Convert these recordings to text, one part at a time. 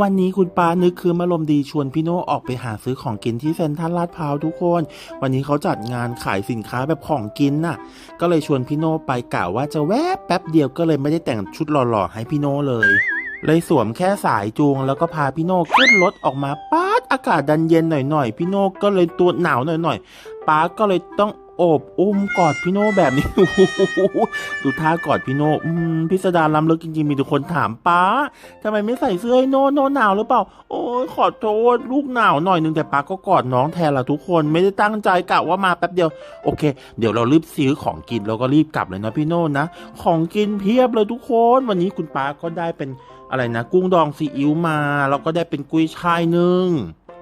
วันนี้คุณป้านึกคือมารมดีชวนพี่โน่ออกไปหาซื้อของกินที่เซ็นทรัลลาดพร้าวทุกคน วันนี้เขาจัดงานขายสินค้าแบบของกินน่ะ ก็เลยชวนพี่โน่ไปกล่าวว่าจะแวบแป๊บเดียวก็เลยไม่ได้แต่งชุดหล่อๆให้พี่โน่เลย เลยสวมแค่สายจูงแล้วก็พาพี่โน่ขึ้นรถออกมาป๊าดอากาศดันเย็นหน่อยๆพี่โน่ก็เลยตัวหนาวหน่อยๆป้าก็เลยต้อง อบอุ้มกอดพี่โน่แบบนี้ดูท่ากอดพี่โน่พิสดารล้ำลึกจริงๆมีทุกคนถามป้าทำไมไม่ใส่เสื้อให้โน่โน่หนาวหรือเปล่า โอ้ยขอโทษลูกหนาวหน่อยนึงแต่ป้าก็กอดน้องแทนละทุกคนไม่ได้ตั้งใจกะว่ามาแป๊บเดียว โอเค เดี๋ยวเรารีบซื้อของกินแล้วก็รีบกลับเลยนะพี่โน่นะของกินเพียบเลยทุกคน วันนี้คุณป้าก็ได้เป็นอะไรนะ กุ้งดองซีอิ๊วมาแล้วก็ได้เป็นกุ้ยช่ายนึ่ง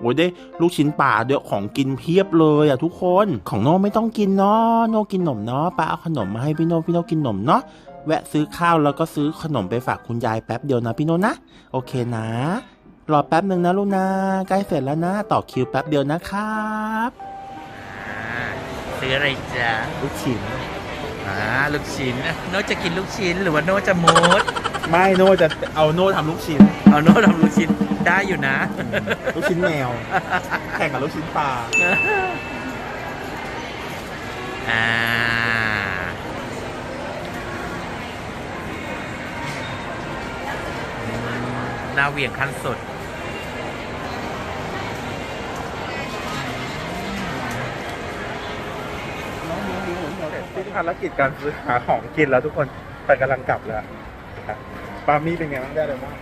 โอ้ยได้ลูกชิ้นปลาเดี๋ยวของกินเพียบเลยอะทุกคนของโน่ไม่ต้องกินเนาะโน่กินขนมเนาะป้าเอาขนมมาให้พี่โน่พี่โน่กินขนมเนาะแวะซื้อข้าวแล้วก็ซื้อขนมไปฝากคุณยายแป๊บเดียวนะพี่โน่นะโอเคนะรอแป๊บหนึ่งนะลูกนะใกล้เสร็จแล้วนะ ต่อคิวแป๊บเดียวนะครับอ่าซื้ออะไรจ๊ะลูกชิ้นอ่าลูกชิ้นอะโน้ตจะกินลูกชิ้นหรือว่าโน้ตจะมูด ไม่โน่จะเอาโน่ทำลูกชิ้น เอาโน้ตทำลูกชิ้นได้อยู่นะ ลูกชิ้นแมว แข่งกับลูกชิ้นปลาอ่าอืมหน้าเหวี่ยงขั้นสุดที่ภารกิจการซื้อหาของกินแล้วทุกคนไปกำลังกลับแล้วครับ ปามี่เป็นไงบ้างได้เลยบ้าง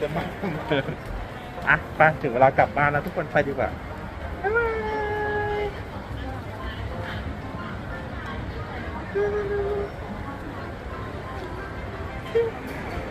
จะมาอะไปถึงเวลากลับบ้านแล้วทุกคนไปดีกว่าบ๊ายบาย